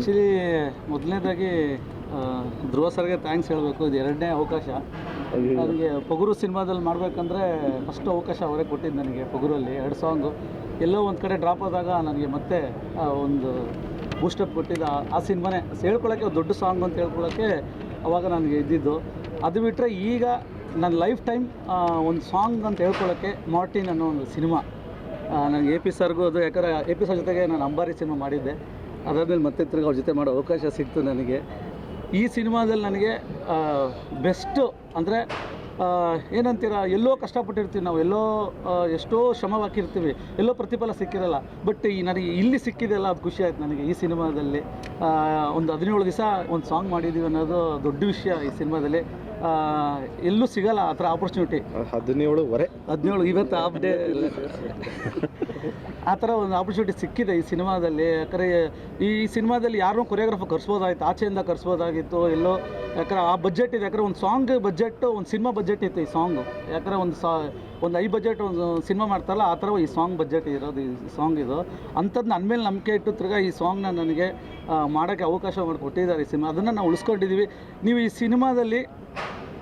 Actually ಮೊದಲನೇದಾಗಿ ಧ್ರುವ ಸರ್ಗೆ thanks ಹೇಳಬೇಕು. ಇದು ಎರಡನೇ ಅವಕಾಶ. ನನಗೆ ಪಗುರು ಸಿನಿಮಾದಲ್ಲಿ ಮಾಡಬೇಕಂದ್ರೆ ಫಸ್ಟ್ ಅವಕಾಶ ಅವರೇ ಕೊಟ್ಟಿದ್ದು ನನಗೆ ಪಗುರಲ್ಲಿ ಎರಡು ಸಾಂಗು ಎಲ್ಲೋ ಒಂದು ಕಡೆ ಡ್ರಾಪ್ ಆದಾಗ ನನಗೆ ಮತ್ತೆ ಒಂದು ಬೂಸ್ಟಪ್ ಕೊಟ್ಟಿದ್ದು ಆ- ಸಿನಿಮಾನೇ. ಹೇಳ್ಕೊಳಕ್ಕೆ ಒಂದು ದೊಡ್ಡ ಸಾಂಗ್ ಅಂತ ಹೇಳ್ಕೊಳಕ್ಕೆ ಅವಾಗ ನನಗೆ ಇದ್ದಿದ್ದು. ಅದು ಬಿಟ್ಟರೆ ಈಗ ನನ್ನ ಲೈಫ್ ಟೈಮ್ ಒಂದು ಸಾಂಗ್ ಅಂತ ಹೇಳ್ಕೊಳ್ಳೋಕ್ಕೆ ಮಾರ್ಟಿನ್ ಅನ್ನೋ ಒಂದು ಸಿನಿಮಾ. ನನಗೆ ಎ ಪಿ ಸರ್ಗೂ ಅದು ಯಾಕಂದರೆ ಎ ಪಿ ಸರ್ ಜೊತೆಗೆ ನಾನು ಅಂಬಾರಿ ಸಿನಿಮಾ ಮಾಡಿದ್ದೆ. ಅದಾದಮೇಲೆ ಮತ್ತೆ ತಿರ್ಗಿ ಅವ್ರ ಜೊತೆ ಮಾಡೋ ಅವಕಾಶ ಸಿಕ್ತು ನನಗೆ. ಈ ಸಿನಿಮಾದಲ್ಲಿ ನನಗೆ ಬೆಸ್ಟು ಅಂದರೆ ಏನಂತೀರ ಎಲ್ಲೋ ಕಷ್ಟಪಟ್ಟಿರ್ತೀವಿ ನಾವು ಎಲ್ಲೋ ಎಷ್ಟೋ ಶ್ರಮ ಹಾಕಿರ್ತೀವಿ ಎಲ್ಲೋ ಪ್ರತಿಫಲ ಸಿಕ್ಕಿರಲ್ಲ. ಬಟ್ ಈ ನನಗೆ ಇಲ್ಲಿ ಸಿಕ್ಕಿದೆಲ್ಲ ಅದು ಖುಷಿ ಆಯ್ತು ನನಗೆ ಈ ಸಿನಿಮಾದಲ್ಲಿ. ಒಂದು ಹದಿನೇಳು ದಿವಸ ಒಂದು ಸಾಂಗ್ ಮಾಡಿದ್ದೀವಿ ಅನ್ನೋದು ದೊಡ್ಡ ವಿಷಯ ಈ ಸಿನಿಮಾದಲ್ಲಿ. ಎಲ್ಲೂ ಸಿಗಲ್ಲ ಆ ಥರ ಆಪರ್ಚುನಿಟಿ ಹದಿನೇಳುವರೆ ಹದಿನೇಳು ಇವತ್ತು ಆಫ್ ಡೇ ಆ ಥರ ಒಂದು ಆಪರ್ಚುನಿಟಿ ಸಿಕ್ಕಿದೆ ಈ ಸಿನಿಮಾದಲ್ಲಿ. ಯಾಕಂದರೆ ಈ ಸಿನಿಮಾದಲ್ಲಿ ಯಾರನ್ನೂ ಕೊರಿಯೋಗ್ರಾಫರ್ ಕರ್ಸ್ಬೋದಾಗಿತ್ತು, ಆಚೆಯಿಂದ ಕರ್ಸ್ಬೋದಾಗಿತ್ತು, ಎಲ್ಲೋ ಯಾಕಂದ್ರೆ ಆ ಬಜೆಟ್ ಇದೆ. ಯಾಕಂದರೆ ಒಂದು ಸಾಂಗ್ ಬಜೆಟ್ ಒಂದು ಸಿನಿಮಾ ಬಜೆಟ್ ಇತ್ತು ಈ ಸಾಂಗು ಯಾಕಂದರೆ ಒಂದು ಸಾ ಒಂದು ಐ ಬಜೆಟ್ ಒಂದು ಸಿನಿಮಾ ಮಾಡ್ತಾರಲ್ಲ, ಆ ಥರ ಈ ಸಾಂಗ್ ಬಜೆಟ್ ಇರೋದು, ಈ ಸಾಂಗ್ ಇದು. ಅಂಥದ್ದು ನನ್ನ ಮೇಲೆ ನಂಬಿಕೆ ಇಟ್ಟು ತಿರ್ಗಾ ಈ ಸಾಂಗ್ನ ನನಗೆ ಮಾಡೋಕ್ಕೆ ಅವಕಾಶ ಮಾಡಿಕೊಟ್ಟಿದ್ದಾರೆ ಈ ಸಿನಿಮಾ ಅದನ್ನು ನಾವು ಉಳಿಸ್ಕೊಂಡಿದ್ದೀವಿ. ನೀವು ಈ ಸಿನಿಮಾದಲ್ಲಿ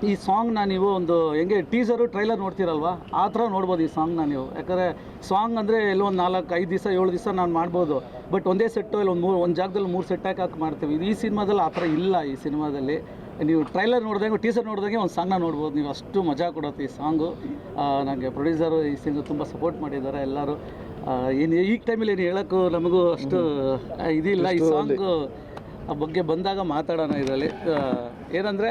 ಈ ಸಾಂಗ್ನ ನೀವು ಒಂದು ಹೆಂಗೆ ಟೀಸರು ಟ್ರೈಲರ್ ನೋಡ್ತೀರಲ್ವಾ? ಆ ಥರ ನೋಡ್ಬೋದು ಈ ಸಾಂಗ್ನ ನೀವು. ಯಾಕಂದರೆ ಸಾಂಗ್ ಅಂದರೆ ಎಲ್ಲೋ ಒಂದು ನಾಲ್ಕು ಐದು ದಿವಸ ಏಳು ದಿವಸ ನಾನು ಮಾಡ್ಬೋದು. ಬಟ್ ಒಂದೇ ಸೆಟ್ಟು ಇಲ್ಲ ಒಂದು ಮೂರು ಒಂದು ಜಾಗದಲ್ಲಿ ಮೂರು ಸೆಟ್ ಹಾಕಿ ಹಾಕಿ ಮಾಡ್ತೀವಿ. ಈ ಸಿನಿಮಾದಲ್ಲಿ ಆ ಥರ ಇಲ್ಲ ಈ ಸಿನಿಮಾದಲ್ಲಿ. ನೀವು ಟ್ರೈಲರ್ ನೋಡಿದಂಗೆ ಟೀಸರ್ ನೋಡಿದಂಗೆ ಒಂದು ಸಾಂಗ್ನ ನೋಡ್ಬೋದು. ನೀವು ಅಷ್ಟು ಮಜಾ ಕೊಡುತ್ತೆ ಈ ಸಾಂಗು. ನನಗೆ ಪ್ರೊಡ್ಯೂಸರು ಈ ಸಿಂಗ್ ತುಂಬ ಸಪೋರ್ಟ್ ಮಾಡಿದ್ದಾರೆ ಎಲ್ಲರೂ. ಏನು ಈಗ ಟೈಮಲ್ಲಿ ಏನು ಹೇಳೋಕ್ಕೂ ನಮಗೂ ಅಷ್ಟು ಇದಿಲ್ಲ. ಈ ಸಾಂಗು ಆ ಬಗ್ಗೆ ಬಂದಾಗ ಮಾತಾಡೋಣ ಇದರಲ್ಲಿ. ಏನಂದರೆ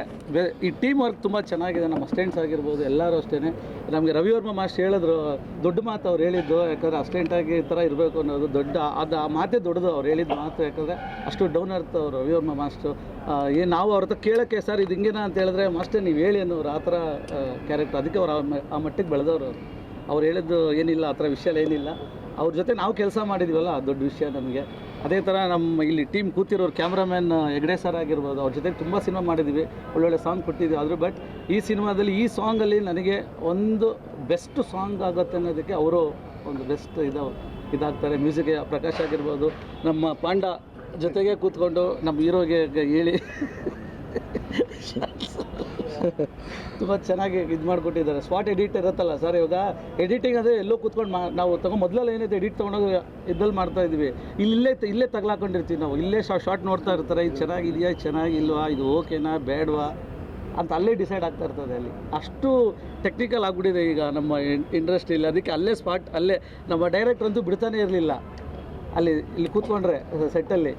ಈ ಟೀಮ್ ವರ್ಕ್ ತುಂಬ ಚೆನ್ನಾಗಿದೆ. ನಮ್ಮ ಅಸ್ಟೆಂಟ್ಸ್ ಆಗಿರ್ಬೋದು, ಎಲ್ಲರೂ ಅಷ್ಟೇ ನಮಗೆ ರವಿವರ್ಮ ಮಾಸ್ಟ್ ಹೇಳಿದ್ರು, ದೊಡ್ಡ ಮಾತು ಅವ್ರು ಹೇಳಿದ್ದು, ಯಾಕಂದರೆ ಅಸ್ಟೆಂಟಾಗಿ ಈ ಥರ ಇರಬೇಕು ಅನ್ನೋದು ದೊಡ್ಡ, ಅದು ಆ ಮಾತೇ ದೊಡ್ಡದು ಅವ್ರು ಹೇಳಿದ ಮಾತು, ಯಾಕಂದರೆ ಅಷ್ಟು ಡೌನ್ ಅರ್ಥ ಅವರು ರವಿವರ್ಮ ಮಾಸ್ಟು ಏನು ನಾವು ಅವ್ರ ಹತ್ರ ಕೇಳೋಕ್ಕೆ, ಸರ್, ಇದು ಹಿಂಗೇನಾ? ಅಂತ ಹೇಳಿದ್ರೆ, ಮಾಸ್ಟರ್, ನೀವು ಹೇಳಿ ಅನ್ನೋರು ಆ ಥರ ಕ್ಯಾರೆಕ್ಟರ್ ಅದಕ್ಕೆ ಅವ್ರು ಆ ಮಟ್ಟಿಗೆ ಬೆಳೆದವರು ಅವರು. ಹೇಳಿದ್ದು ಏನಿಲ್ಲ, ಆ ಥರ ವಿಷಯ ಏನಿಲ್ಲ. ಅವ್ರ ಜೊತೆ ನಾವು ಕೆಲಸ ಮಾಡಿದೀವಲ್ಲ ದೊಡ್ಡ ವಿಷಯ ನಮಗೆ. ಅದೇ ಥರ ನಮ್ಮ ಇಲ್ಲಿ ಟೀಮ್ ಕೂತಿರೋರು ಕ್ಯಾಮ್ರಾಮ್ಯಾನ್ ಹೆಗ್ಡೆ ಸರ್ ಆಗಿರ್ಬೋದು, ಅವ್ರ ಜೊತೆಗೆ ತುಂಬ ಸಿನಿಮಾ ಮಾಡಿದ್ದೀವಿ ಒಳ್ಳೊಳ್ಳೆ ಸಾಂಗ್ ಕೊಟ್ಟಿದ್ದೀವಿ ಆದರೂ ಬಟ್ ಈ ಸಿನಿಮಾದಲ್ಲಿ ಈ ಸಾಂಗಲ್ಲಿ ನನಗೆ ಒಂದು ಬೆಸ್ಟ್ ಸಾಂಗ್ ಆಗುತ್ತೆ ಅನ್ನೋದಕ್ಕೆ ಅವರು ಒಂದು ಬೆಸ್ಟ್ ಇದು ಇದಾಗ್ತಾರೆ. ಮ್ಯೂಸಿಕ್ ಪ್ರಕಾಶ್ ಆಗಿರ್ಬೋದು, ನಮ್ಮ ಪಾಂಡ ಜೊತೆಗೆ ಕೂತ್ಕೊಂಡು ನಮ್ಮ ಹೀರೋಗೆ ಹೇಳಿ. ತುಂಬ ಚೆನ್ನಾಗಿ ಇದು ಮಾಡಿಕೊಟ್ಟಿದ್ದಾರೆ. ಸ್ಪಾಟ್ ಎಡಿಟ್ ಇರುತ್ತಲ್ಲ ಸರ್, ಇವಾಗ ಎಡಿಟಿಂಗ್ ಅಂದರೆ ಎಲ್ಲೋ ಕೂತ್ಕೊಂಡು ಮಾ ನಾವು ತಗೊಂಡು ಮೊದಲೆಲ್ಲ ಏನೈತೆ ಎಡಿಟ್ ತೊಗೊಂಡೋಗಿ ಇದ್ದಲ್ಲಿ ಮಾಡ್ತಾ ಇದ್ವಿ. ಇಲ್ಲಿ ಇಲ್ಲೇ ತಗ್ಲಾಕೊಂಡಿರ್ತೀವಿ ನಾವು. ಇಲ್ಲೇ ಶಾರ್ಟ್ ನೋಡ್ತಾ ಇರ್ತಾರೆ, ಇದು ಚೆನ್ನಾಗಿದೆಯಾ ಚೆನ್ನಾಗಿಲ್ವಾ, ಇದು ಓಕೆನಾ ಬೇಡವಾ? ಅಂತ ಅಲ್ಲೇ ಡಿಸೈಡ್ ಆಗ್ತಾ ಇರ್ತದೆ ಅಲ್ಲಿ. ಅಷ್ಟು ಟೆಕ್ನಿಕಲ್ ಆಗಿಬಿಟ್ಟಿದೆ ಈಗ ನಮ್ಮ ಇಂಡಸ್ಟ್ರಿಯಲ್ಲಿ ಅದಕ್ಕೆ ಅಲ್ಲೇ ಸ್ಪಾಟ್ ಅಲ್ಲೇ ನಮ್ಮ ಡೈರೆಕ್ಟ್ರಂತೂ ಬಿಡ್ತಾನೆ ಇರಲಿಲ್ಲ. ಅಲ್ಲಿ ಇಲ್ಲಿ ಕೂತ್ಕೊಂಡ್ರೆ ಸೆಟ್ಟಲ್ಲಿ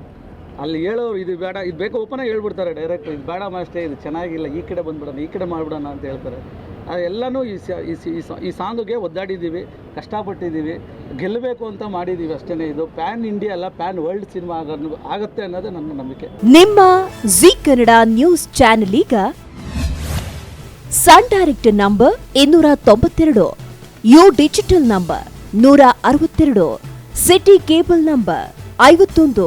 ಅಲ್ಲಿ ಹೇಳೋರು, ಇದು ಬೇಡ, ಇದು ಬೇಕು ಓಪನಾಗಿ ಹೇಳ್ಬಿಡ್ತಾರೆ ಡೈರೆಕ್ಟ್ ಇದು ಬೇಡ ಮಾಸ್ಟೇ ಇದು ಚೆನ್ನಾಗಿಲ್ಲ, ಈ ಕಡೆ ಬಂದ್ಬಿಡೋಣ, ಈ ಕಡೆ ಮಾಡಿಬಿಡೋಣ ಅಂತ ಹೇಳ್ತಾರೆ. ಎಲ್ಲನೂ ಈ ಈ ಸಾಂಗ್ಗೆ ಒದ್ದಾಡಿದ್ದೀವಿ, ಕಷ್ಟಪಟ್ಟಿದ್ದೀವಿ, ಗೆಲ್ಲಬೇಕು ಅಂತ ಮಾಡಿದ್ದೀವಿ ಅಷ್ಟೇ ಇದು ಪ್ಯಾನ್ ಇಂಡಿಯಾ ಅಲ್ಲ, ಪ್ಯಾನ್ ವರ್ಲ್ಡ್ ಸಿನಿಮಾ ಆಗುತ್ತೆ ಅನ್ನೋದು ನನ್ನ ನಂಬಿಕೆ. ನಿಮ್ಮ ಜಿ ಕನ್ನಡ ನ್ಯೂಸ್ ಚಾನೆಲ್ ಈಗ ಸನ್ ಡೈರೆಕ್ಟ್ ನಂಬರ್ ಇನ್ನೂರ ತೊಂಬತ್ತೆರಡು ಯು ಡಿಜಿಟಲ್ ನಂಬರ್ ನೂರ ಅರವತ್ತೆರಡು ಸಿಟಿ ಕೇಬಲ್ ನಂಬರ್ ಐವತ್ತೊಂದು